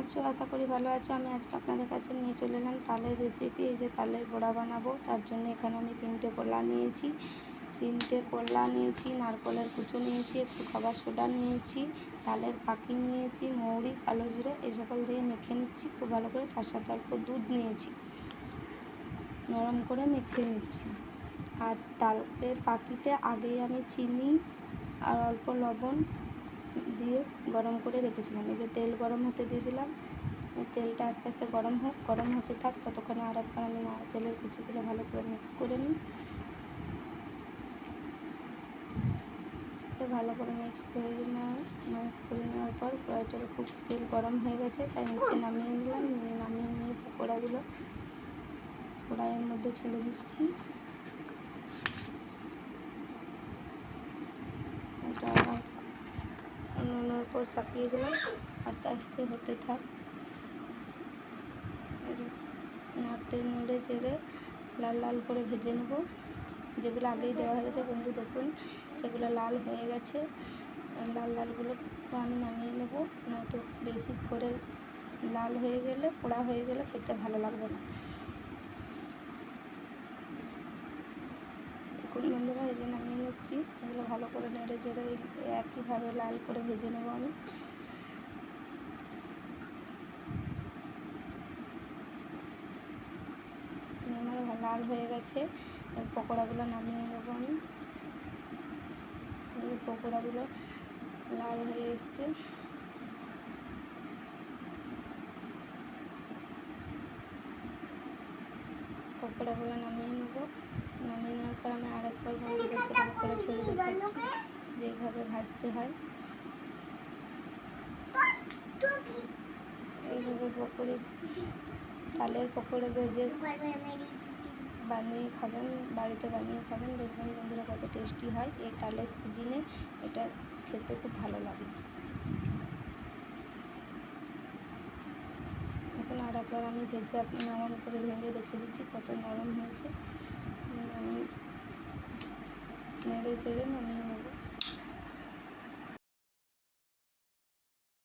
আছো? আশা করি ভালো আছো। আমি আজকে আপনাদের কাছে নিয়ে চলে এলাম তালের রেসিপি এই যে তালের বড়া বানাবো, তার জন্য এখানে আমি তিনটে কলা নিয়েছি। তিনটে কলা নিয়েছি, নারকলের কুচো নিয়েছি, একটু খাবার সোডা নিয়েছি, তালের পাখি নিয়েছি, মৌরি, কালো জিরে, এই সকল দিয়ে মেখে নিচ্ছি। খুব ভালো করে তার সাথে অল্প দুধ নিয়েছি। নরম করে মেখে নিচ্ছি। আর তালের পাখিতে আগেই আমি চিনি আর অল্প লবণ দিয়ে গরম করে রেখেছিলাম। এই যে তেল গরম হতে দিয়ে দিলাম। তেলটা আস্তে আস্তে গরম হোক গরম হতে থাক, ততক্ষণে আর একবার আমি নারকেলের কুচিগুলো ভালো করে মিক্স করে নিই। ভালো করে মিক্স করে নেওয়া মিক্স করে নেওয়ার পর কড়াইটার খুব তেল গরম হয়ে গেছে, তাই নিচে নামিয়ে নিলাম। নিয়ে নামিয়ে নিয়ে পকোড়াগুলো কড়াইয়ের মধ্যে ছেড়ে দিচ্ছি এটা নুনের উপর চাপিয়ে দিলাম। আস্তে আস্তে হতে থাক। নাড়তে নেড়ে চেড়ে লাল লাল করে ভেজে নেব। যেগুলো আগেই দেওয়া হয়ে গেছে বন্ধু দেখুন, সেগুলো লাল হয়ে গেছে। লাল লালগুলো আমি নামিয়ে নেব, নয়তো বেশি করে লাল হয়ে গেলে, পোড়া হয়ে গেলে খেতে ভালো লাগবে না। দেখুন বন্ধুরা, এই যে নিচ্ছি এগুলো ভালো করে নেড়ে চেড়ে একইভাবে লাল করে ভেজে নেব আমি। আমার লাল হয়ে গেছে। পকোড়াগুলো নামিয়ে নেব আমি। পকোড়াগুলো লাল হয়ে এসছে। পকোড়াগুলো নামিয়ে নেব নামিয়ে নেওয়ার পর আমি আরেকবার বন্ধুদের করে ছেড়ে দেখাচ্ছি, যেভাবে ভাজতে হয়। এইভাবে পকোড়ে তালের পকোড়ে ভেজে বানিয়ে খাবেন, বাড়িতে বানিয়ে খাবেন। দেখবেন বন্ধুরা কত টেস্টি হয় এই তালের সিজনে। এটা খেতে খুব ভালো লাগে। এখন আর একবার আমি ভেজে আপনি নরম করে ভেঙে রেখে দিচ্ছি কত নরম হয়েছে। আমি নেড়ে চেড়ে নামিয়ে নেব।